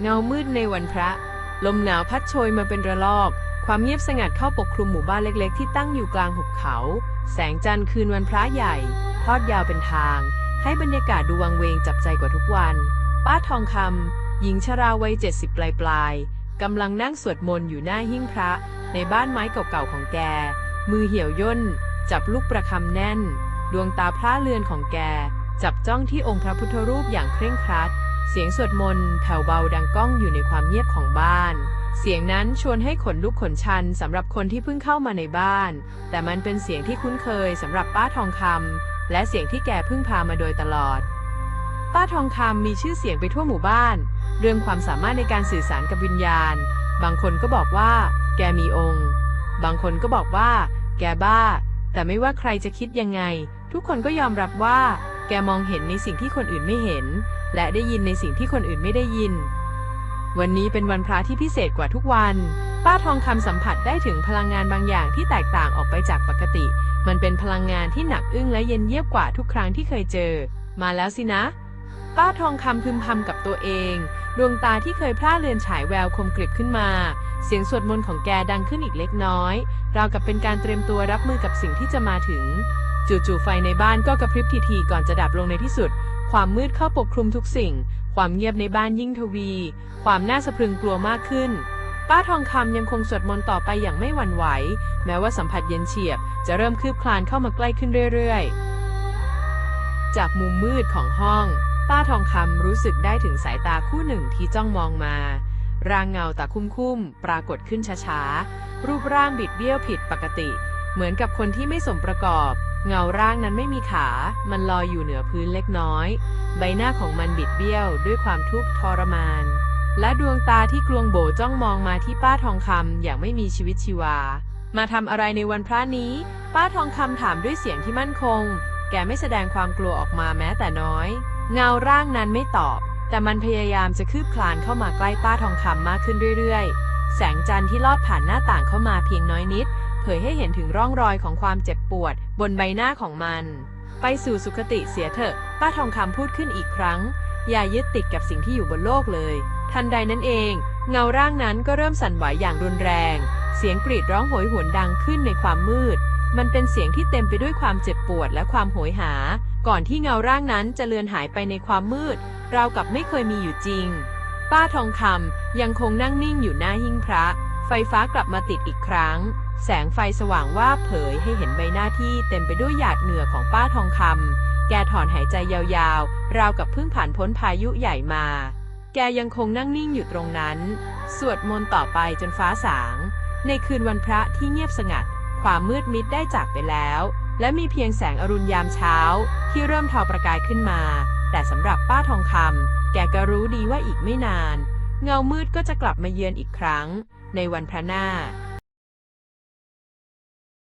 เงามืดในวันพระ ลมหนาวพัดโชยมาเป็นระลอก ความเงียบสงัดเข้าปกคลุมหมู่บ้านเล็กๆ ที่ตั้งอยู่กลางหุบเขา แสงจันทร์คืนวันพระใหญ่ ทอดยาวเป็นทาง ให้บรรยากาศดูวังเวงจับใจกว่าทุกวัน ป้าทองคำหญิงชราวัยเจ็ดสิบปลายๆกำลังนั่งสวดมนต์อยู่หน้าหิ้งพระ ในบ้านไม้เก่าๆของแก มือเหี่ยวย่น จับลูกประคำแน่น ดวงตาพระเลือนของแก จับจ้องที่องค์พระพุทธรูปอย่างเคร่งครัด เสียงสวดมนต์แผ่วเบาดังก้องอยู่ในความเงียบของบ้าน เสียงนั้นชวนให้ขนลุกขนชันสำหรับคนที่เพิ่งเข้ามาในบ้าน แต่มันเป็นเสียงที่คุ้นเคยสำหรับป้าทองคำและเสียงที่แกเพิ่งพามาโดยตลอด ป้าทองคำมีชื่อเสียงไปทั่วหมู่บ้าน เรื่องความสามารถในการสื่อสารกับวิญญาณ บางคนก็บอกว่า แกมีองค์ บางคนก็บอกว่า แกบ้า แต่ไม่ว่าใครจะคิดยังไง ทุกคนก็ยอมรับว่า แกมองเห็นในสิ่งที่คนอื่นไม่เห็น และได้ยินในสิ่งที่คนอื่นไม่ได้ยิน วันนี้เป็นวันพระที่พิเศษกว่าทุกวัน ป้าทองคำสัมผัสได้ถึงพลังงานบางอย่างที่แตกต่างออกไปจากปกติ มันเป็นพลังงานที่หนักอึ้งและเย็นเยียบกว่าทุกครั้งที่เคยเจอ มาแล้วสินะ ป้าทองคำพึมพำกับตัวเอง ดวงตาที่เคยพร่าเลือนฉายแววคมกริบขึ้นมา เสียงสวดมนต์ของแกดังขึ้นอีกเล็กน้อย ราวกับเป็นการเตรียมตัวรับมือกับสิ่งที่จะมาถึง จู่ๆไฟในบ้านก็กระพริบทีๆก่อนจะดับลงในที่สุด ความมืดเข้าปกคลุมทุกสิ่ง ความเงียบในบ้านยิ่งทวี ความน่าสะพรึงกลัวมากขึ้น ป้าทองคำยังคงสวดมนต์ต่อไปอย่างไม่หวั่นไหว แม้ว่าสัมผัสเย็นเฉียบ จะเริ่มคืบคลานเข้ามาใกล้ขึ้นเรื่อยๆ จากมุมมืดของห้อง ป้าทองคำรู้สึกได้ถึงสายตาคู่หนึ่งที่จ้องมองมา ร่างเงาตาคุ้มๆปรากฏขึ้นช้าๆรูปร่างบิดเบี้ยวผิดปกติ เหมือนกับคนที่ไม่สมประกอบ เงาร่างนั้นไม่มีขา มันลอยอยู่เหนือพื้นเล็กน้อย ใบหน้าของมันบิดเบี้ยวด้วยความทุกข์ทรมาน และดวงตาที่กลวงโบจ้องมองมาที่ป้าทองคำอย่างไม่มีชีวิตชีวา มาทำอะไรในวันพระนี้ ป้าทองคำถามด้วยเสียงที่มั่นคง แกไม่แสดงความกลัวออกมาแม้แต่น้อย เงาร่างนั้นไม่ตอบ แต่มันพยายามจะคืบคลานเข้ามาใกล้ป้าทองคำมากขึ้นเรื่อยๆ แสงจันทร์ที่ลอดผ่านหน้าต่างเข้ามาเพียงน้อยนิด ผยให้เห็นถึงร่องรอยของความเจ็บปวด บนใบหน้าของมัน ไปสู่สุคติเสียเถอะ ป้าทองคำพูดขึ้นอีกครั้ง อย่ายึดติดกับสิ่งที่อยู่บนโลกเลย ทันใดนั้นเอง เงาร่างนั้นก็เริ่มสั่นไหวอย่างรุนแรง เสียงกรีดร้องโหยหวนดังขึ้นในความมืด มันเป็นเสียงที่เต็มไปด้วยความเจ็บปวดและความโหยหา ก่อนที่เงาร่างนั้นจะเลือนหายไปในความมืด ราวกับไม่เคยมีอยู่จริง ป้าทองคำยังคงนั่งนิ่งอยู่หน้าหิ้งพระ ไฟฟ้ากลับมาติดอีกครั้ง แสงไฟสว่างว่าเผยให้เห็นใบหน้าที่เต็มไปด้วยหยาดเหงื่อของป้าทองคำ แกถอนหายใจยาวๆ ราวกับเพิ่งผ่านพ้นพายุใหญ่มา แกยังคงนั่งนิ่งอยู่ตรงนั้น สวดมนต์ต่อไปจนฟ้าสาง ในคืนวันพระที่เงียบสงัด ความมืดมิดได้จากไปแล้ว และมีเพียงแสงอรุณยามเช้า ที่เริ่มทอประกายขึ้นมา แต่สำหรับป้าทองคำแกก็รู้ดีว่าอีกไม่นาน เงามืดก็จะกลับมาเยือนอีกครั้ง ในวันพระหน้า